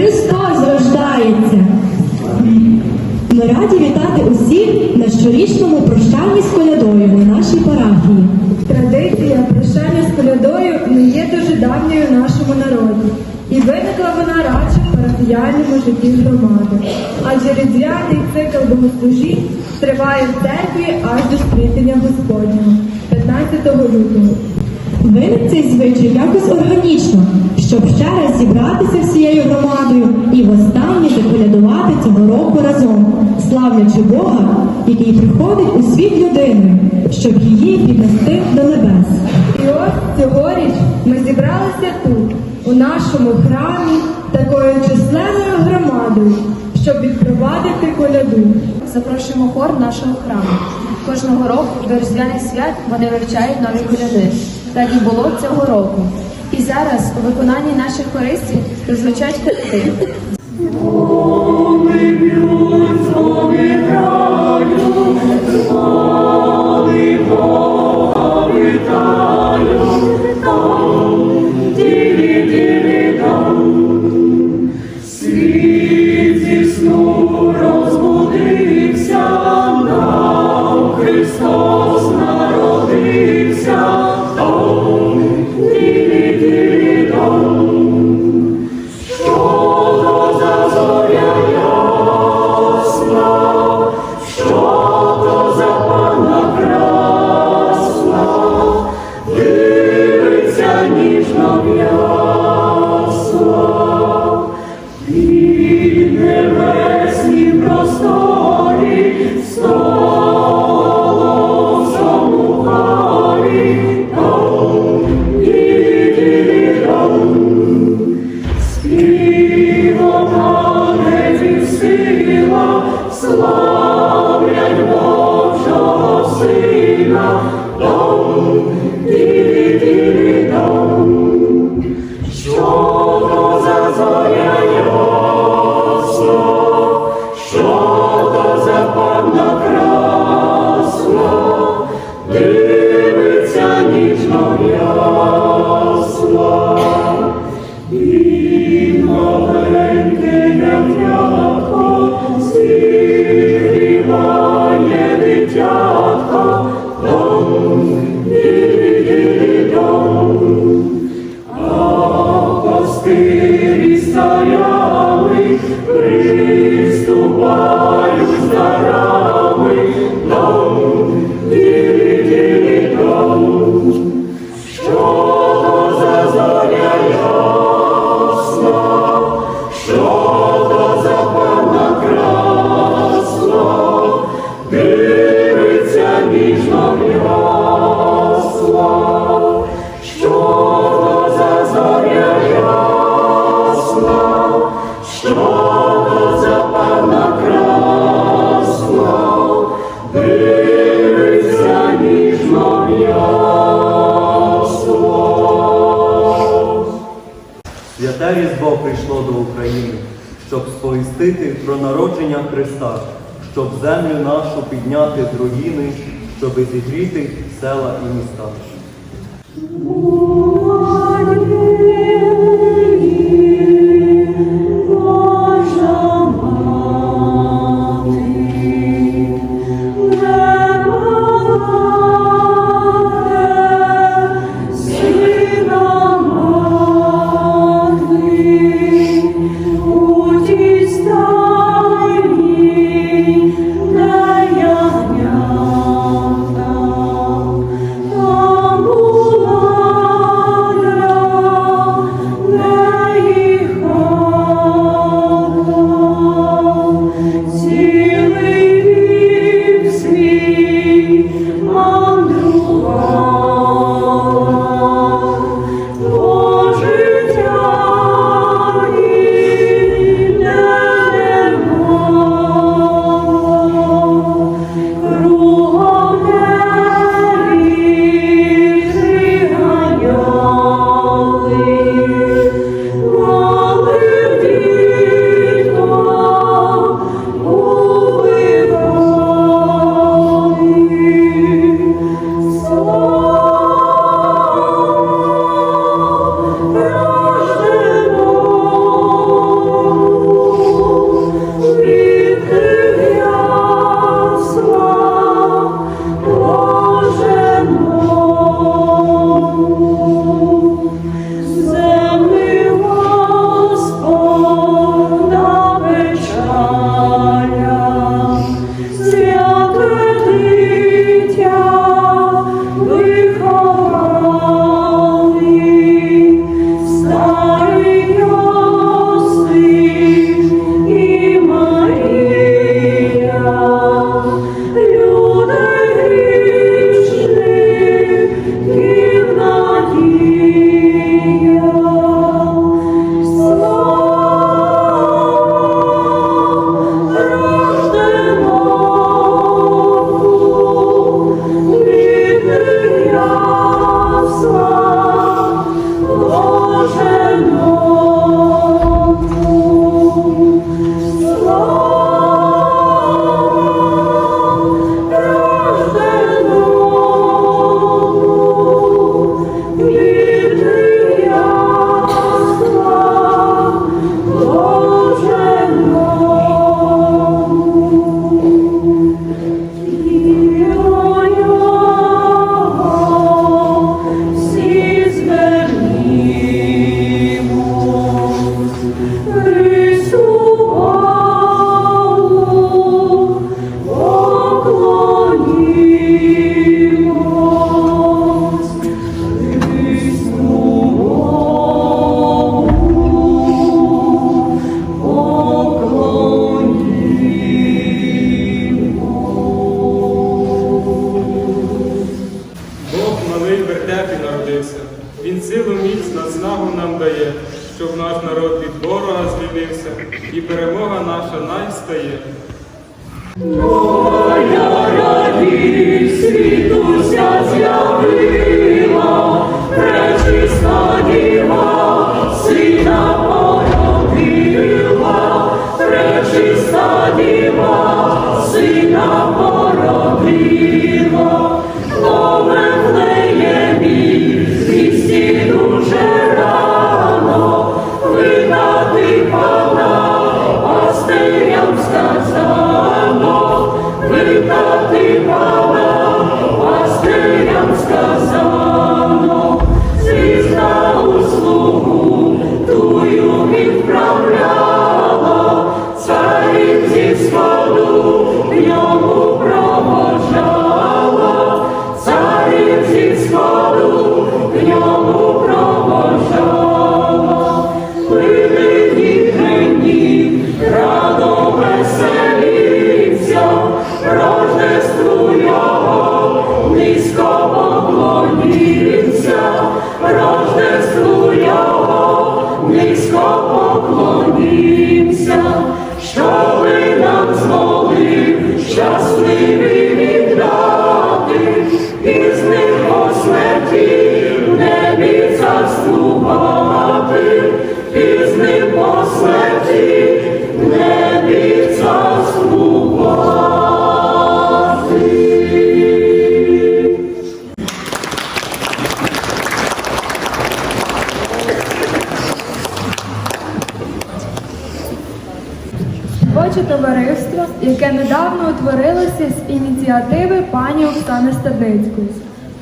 Христос рождається! Ми раді вітати усіх на щорічному прощанні з колядою у нашій парафії. Традиція прощання з колядою не є дуже давньою нашому народі. І виникла вона радше в парафіяльному житті громади. Адже різдвяний цикл богослужінь триває в церкві аж до сплітення Господнього 15 лютого. Виник цей звичай якось органічно, щоб ще раз зібратися всією громадою і востаннє заколядувати цього року разом, славлячи Бога, який приходить у світ людиною, щоб її піднести до небес. І ось цьогоріч ми зібралися тут, у нашому храмі, такою численною громадою, щоб відпровадити коляду. Запрошуємо хор нашого храму. Кожного року до Різдвяних свят вони вивчають нові коляди. Так і було цього року. І зараз у виконанні наших хористів прозвучать коляди. Народження Христа, щоб землю нашу підняти з руїни, щоб зігріти села і міста. Ініціативи пані Оксани Стадницької,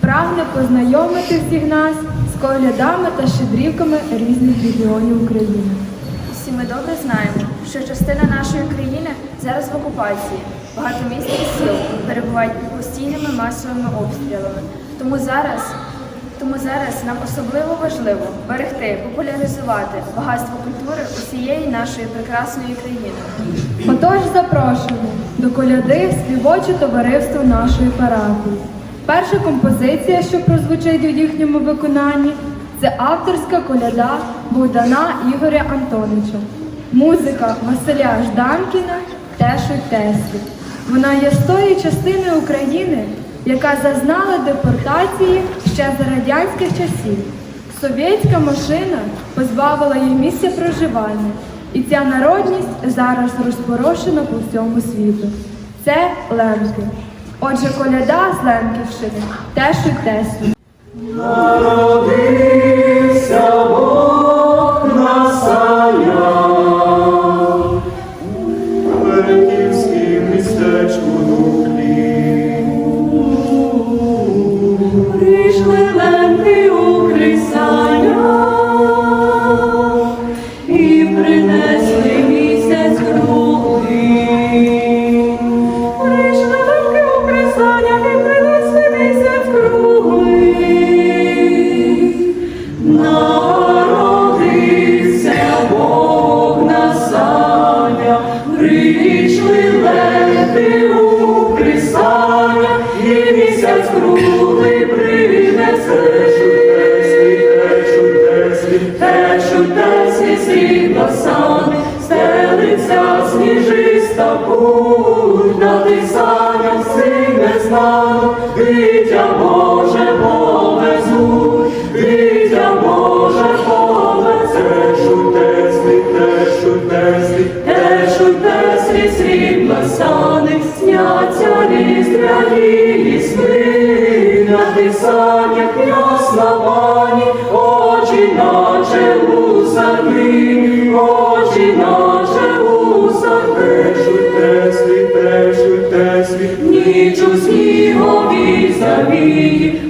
прагне познайомити всіх нас з коглядами та щедрівками різних регіонів України. Всі ми добре знаємо, що частина нашої країни зараз в окупації. Багато міст і сіл перебувають під постійними масовими обстрілами. Тому зараз, тому зараз нам особливо важливо берегти, популяризувати багатство культури усієї нашої прекрасної країни. Отож запрошуємо до коляди співоче товариство нашої парафії. Перша композиція, що прозвучить у їхньому виконанні, це авторська коляда Богдана Ігоря Антонича. Музика Василя Жданкіна Тешуть Теслі. Вона є з тої частини України, яка зазнала депортації ще за радянських часів. Совєтська машина позбавила їх місця проживання, і ця народність зараз розпорошена по всьому світу. Це лемки. Отже, коляда з Лемківщини теж і Теслі. Течуть теслі срібла сани, стелиться сніжиста путь, на тих санях сине знано, дитя Боже повезуть, дитя Боже повезуть. Течуть теслі, течуть теслі, течуть теслі срібла сани, сняться різдвяні сни, на тих санях ясна пані, наче у самі, очі наче у. Течуть теслі, течуть теслі, ніч у сніговій завії,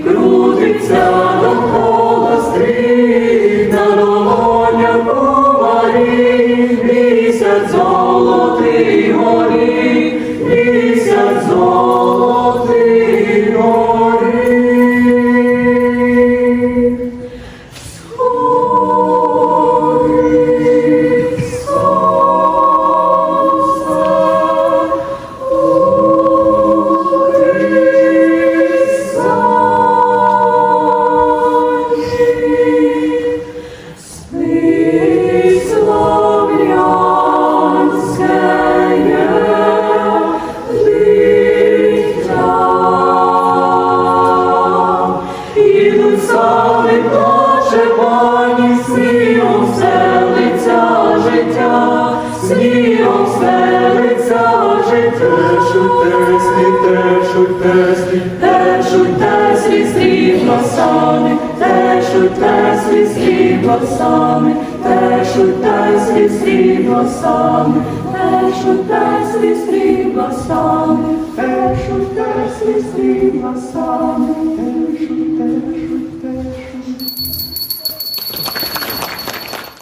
теслі срібла сани, тешуть теслі срібла сани, тешуть теслі срібла сани, тешуть, тешуть, тешуть.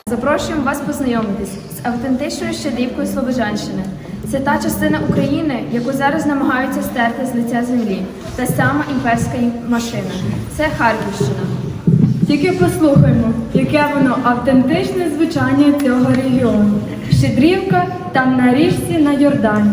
Запрошуємо вас познайомитись з автентичною щедрівкою Слобожанщини. Це та частина України, яку зараз намагаються стерти з лиця землі, та сама імперська машина. Це Харківщина. Тільки послухаймо, яке воно автентичне звучання цього регіону. Щедрівка там на річці на Йордані.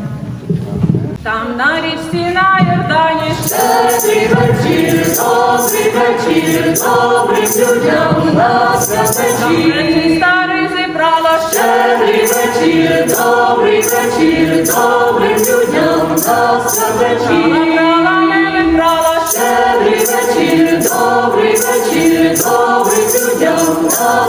Там на річці на Йордані Щедрий вечір, добрий вечір, добрим людям на святечі. Старий зібрала Щедрий вечір, добрий вечір, добрим людям на святечі. Набрала, не вечір,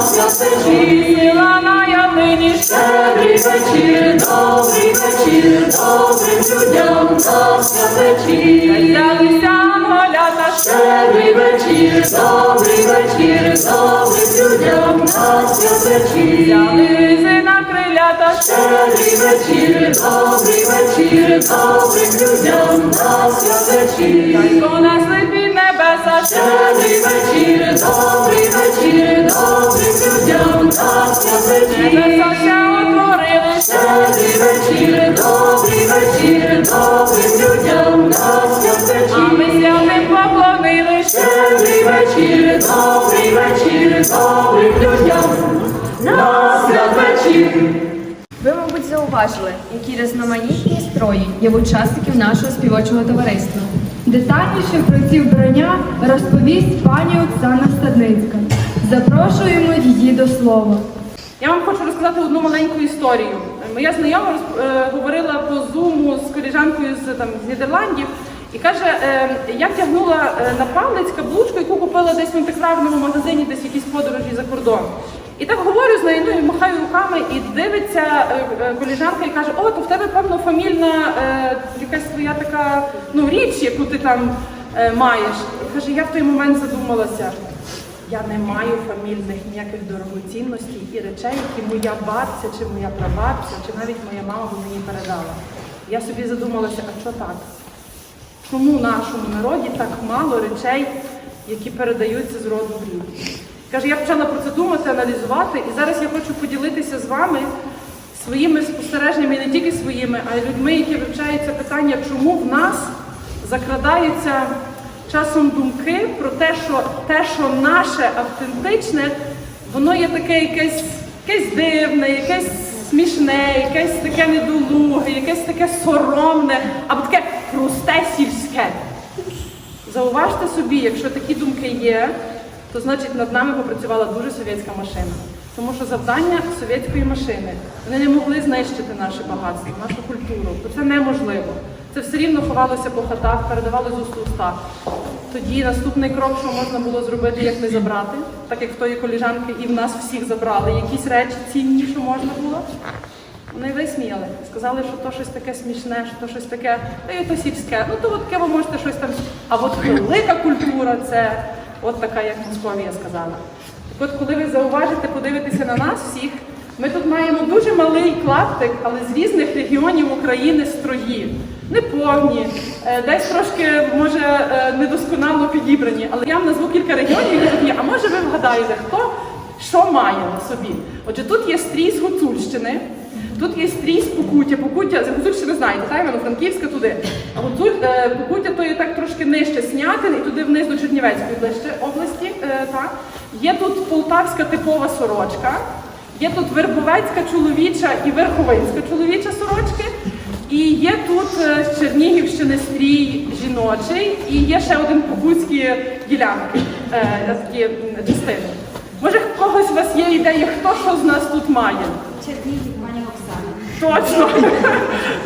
святечі. Сіла на ялині Щедрий вечір, добрий вечір, добрим людям на святечі. Взялися анголята Щедрий вечір, добрий вечір, добрим людям на святечі. Взяли на крилята Щедрий вечір, добрий вечір, добрим людям на святечі. Понесли під небеса Щедрий вечір, добрий вечір, добрим людям святечі. Небеса Щедрий вечір, добрий вечір, добрим людям на А святечі. ми святим поклонились Щедрий вечір, добрий вечір, добрим людям на святвечір. Ви, мабуть, зауважили, які різноманітні строї є в учасників нашого співочого товариства. Детальніше про ці вбрання розповість пані Оксана Стадницька. Запрошуємо її до слова. Я вам хочу розказати одну маленьку історію. Моя знайома е, говорила по зуму з коліжанкою з там з Нідерландів і каже: е, я втягнула е, на палець каблучку, яку купила десь в антикварному магазині, десь в якійсь подорожі за кордон. І так говорю з нею, ну і махаю руками, і дивиться е, е, коліжанка і каже: О, то в тебе певно фамільна е, якась твоя така ну річ, яку ти там е, маєш. Каже, я в той момент задумалася. Я не маю фамільних ніяких дорогоцінностей і речей, які моя бабця, чи моя прабабця, чи навіть моя мама мені передала. Я собі задумалася, а що так? Чому в нашому народі так мало речей, які передаються з роду в рід? Каже, я почала про це думати, аналізувати, і зараз я хочу поділитися з вами своїми спостереженнями, і не тільки своїми, а й людьми, які вивчають це питання, чому в нас закрадаються часом думки про те, що те, що наше автентичне, воно є таке якесь, якесь дивне, якесь смішне, якесь таке недолуге, якесь таке соромне, або таке просте сільське. Зауважте собі, якщо такі думки є, то значить над нами попрацювала дуже совєтська машина. Тому що завдання совєтської машини вони не могли знищити наше багатство, нашу культуру. Бо це неможливо. Це все рівно ховалося по хатах, передавали з уст уста. Тоді наступний крок, що можна було зробити, як не забрати, так як в тої коліжанки і в нас всіх забрали якісь речі цінні, що можна було. Вони висміяли, сказали, що то щось таке смішне, що то щось таке, та й то сільське. Ну то от таке ви можете щось там. А от велика культура це от така, як Московія сказала. Так от, коли ви зауважите, подивитеся на нас всіх, ми тут маємо дуже малий клаптик, але з різних регіонів України строї. Неповні, е, десь трошки, може, е, недосконало підібрані. Але я вам назву кілька регіонів, які є. А може ви вгадаєте, хто що має на собі. Отже, тут є стрій з Гуцульщини, тут є стрій з Покуття. Покуття, з Гуцульщини знаєте, та Івано-Франківська туди. А Гуцуль, е, Покуття то є так трошки нижче Снятин і туди вниз до Чернівецької ближче області. Е, та. Є тут полтавська типова сорочка, є тут вербовецька чоловіча і верховинська чоловіча сорочки. І є тут е, з Чернігівщини стрій жіночий, і є ще один покутські ділянки, такі частини. Може, в когось у вас є ідея, хто що з нас тут має? Чернігів, пані Оксана. Точно.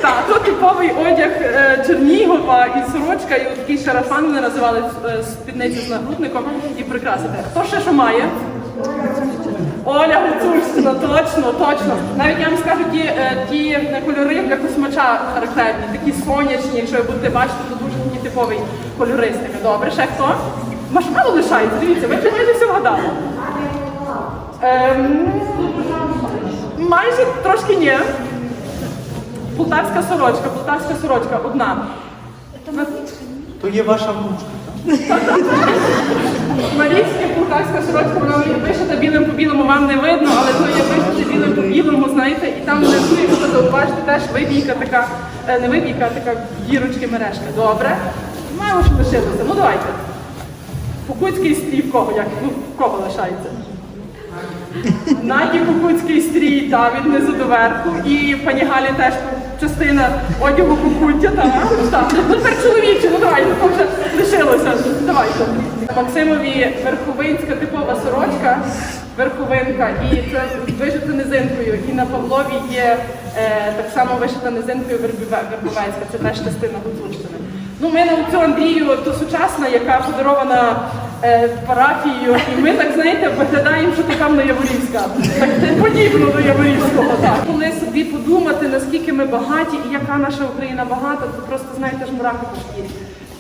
Так, то типовий одяг е, Чернігова і сорочка, і такий шарафан вони називали е, спідницю з нагрудником і прикрасити. Хто ще що має? Оля Гуцульщина, точно, точно. Навіть я вам скажу, ті, е, ті кольори для космача характерні, такі сонячні, якщо ви будете бачити, то дуже такі типові кольористики. Добре, ще хто? Машмало лишається, дивіться, ви вже майже все вгадали. Ем, майже трошки ні. Полтавська сорочка, полтавська сорочка, одна. То є ваша внучка. Марійська полтавська сорочка, вона пишете білим по білому, вам не видно, але то є пишете білим по білому, знаєте, і там внизу, якщо зауважите, теж вибійка така, е, не вибійка, а така дірочки мережка. Добре. Мало що лишилося. Ну давайте. Покутський стрій в кого, як, ну, в кого лишається? Наді Кукуцький стрій, та від низу до. І пані Галі теж частина одягу кукуття, так? Так. Ну тепер чоловічі, ну давайте, то вже лишилося. Давайте. Максимові верховинська типова сорочка, верховинка, і це вишита низинкою. І на Павлові є е, так само вишита низинкою вербовецька, це теж частина Гуцульщини. Ну, ми на цю Андрію, то сучасна, яка подарована е, парафією, і ми так знаєте, виглядаємо, що така Яворівська. Так подібно до Яворівського. Так. Коли собі подумати, наскільки ми багаті і яка наша Україна багата, то просто знаєте ж мураки по шкірі.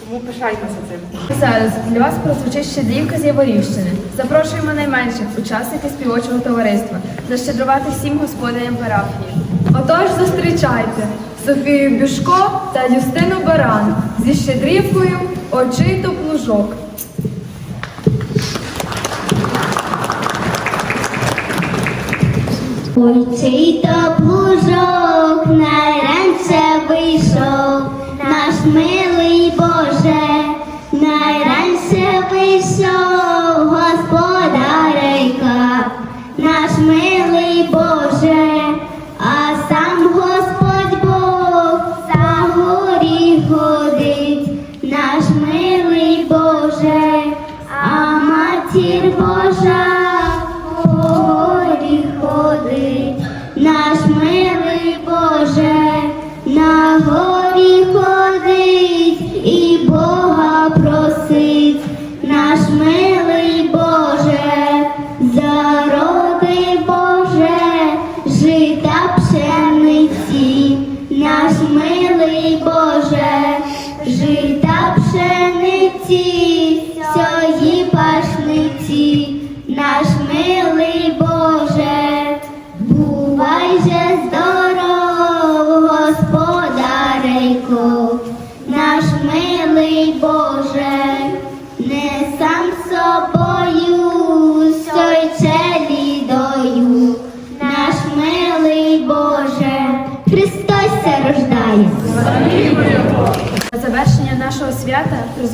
Тому пишайтеся цим. Зараз для вас прозвучить щедрівка з Яворівщини. Запрошуємо найменших учасників співочого товариства защедрувати всім господарям парафії. Отож зустрічайте Софію Бюшко та Юстину Баран зі щедрівкою очей то плужок. Чий то плужок ранце вийшов, наш милий Боже, найраньше вийшов. Господарейка, наш милий Боже,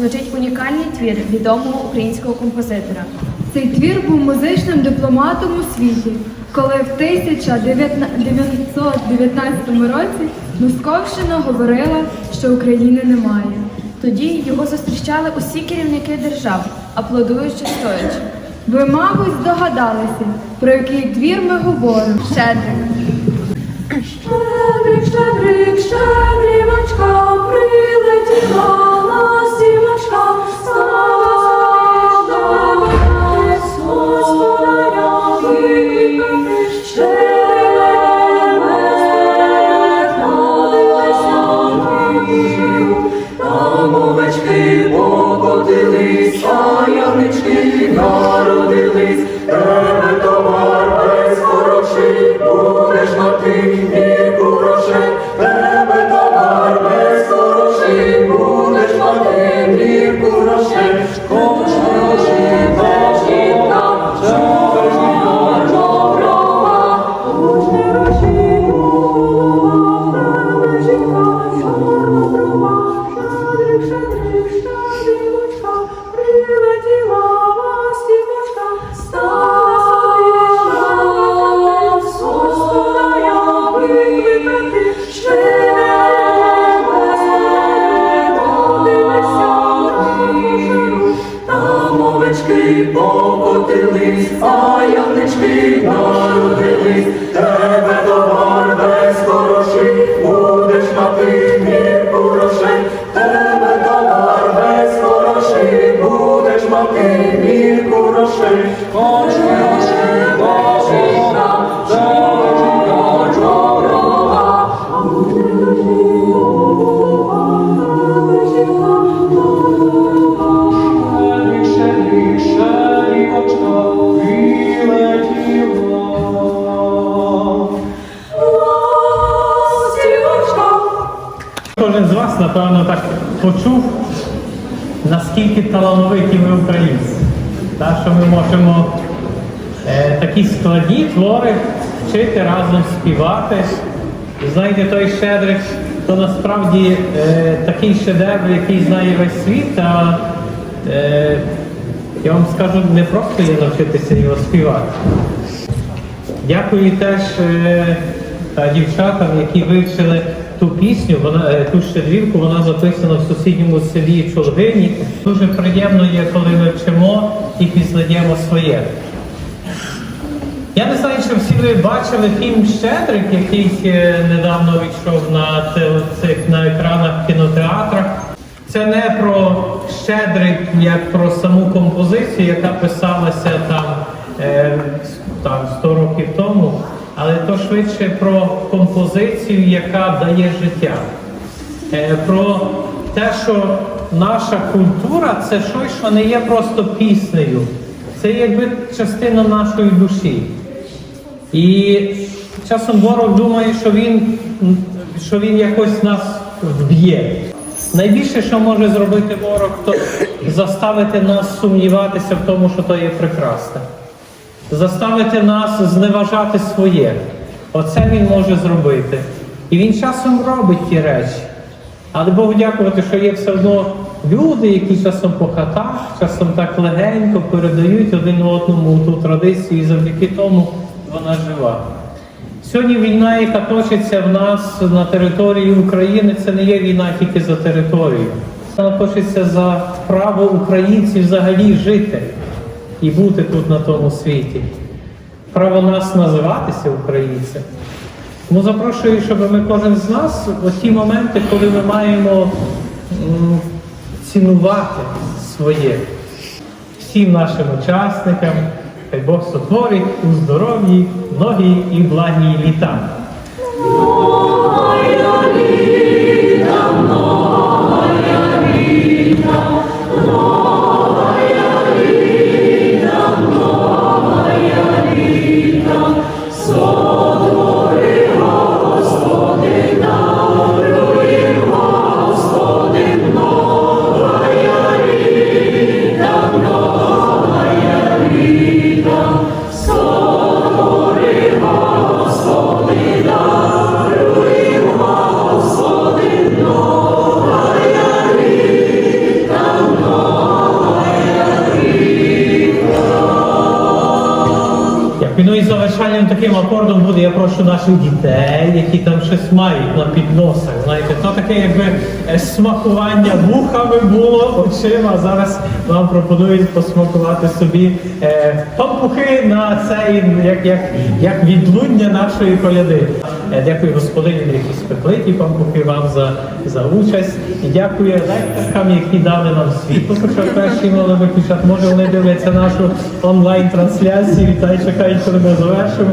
прозвучить унікальний твір відомого українського композитора. Цей твір був музичним дипломатом у світі, коли в 1919 році Московщина говорила, що України немає. Тоді його зустрічали усі керівники держав, аплодуючи стоячи. Ви, мабуть, здогадалися, про який твір ми говоримо. Щедрик. Щедрик, щедрик, щедрівочка, прилетіла почув, наскільки талановиті ми українці. Так, що ми можемо е, такі складні твори вчити разом співати. Знаєте, той щедрик, то насправді е, такий шедевр, який знає весь світ, а е, я вам скажу, не просто є навчитися його співати. Дякую теж е, та дівчатам, які вивчили пісню, вона е, ту щедрівку, вона записана в сусідньому селі Чолгині. Дуже приємно є, коли ми вчимо і пізнаємо своє. Я не знаю, чи всі ви бачили фільм Щедрик, який недавно вийшов на цих на екранах кінотеатрах. Це не про Щедрик, як про саму композицію, яка писалася там, е, там 100 років тому, але то швидше про композицію, яка дає життя. Е, про те, що наша культура це щось, що не є просто піснею, це якби частина нашої душі. І часом ворог думає, що він, що він якось нас вб'є. Найбільше, що може зробити ворог, то заставити нас сумніватися в тому, що то є прекрасне. Заставити нас зневажати своє. Оце він може зробити. І він часом робить ті речі. Але Богу дякувати, що є все одно люди, які часом по хатах, часом так легенько передають один одному ту традицію, і завдяки тому вона жива. Сьогодні війна, яка точиться в нас на території України, це не є війна тільки за територію. Вона точиться за право українців взагалі жити і бути тут на тому світі. Право нас називатися українцями. Тому запрошую, щоб ми кожен з нас ті моменти, коли ми маємо цінувати своє всім нашим учасникам, хай Бог сотворить у здоров'ї, многі і благі літа. Очима. Зараз вам пропонують посмакувати собі е, пампухи на цей, як, як, як відлуння нашої коляди. Е, Дякую господині, які спекли ті пампухи вам за, за участь. І дякую лекторкам, які дали нам світло, хоча перші мали виключати. Може вони дивляться нашу онлайн-трансляцію та й чекають, коли ми завершимо.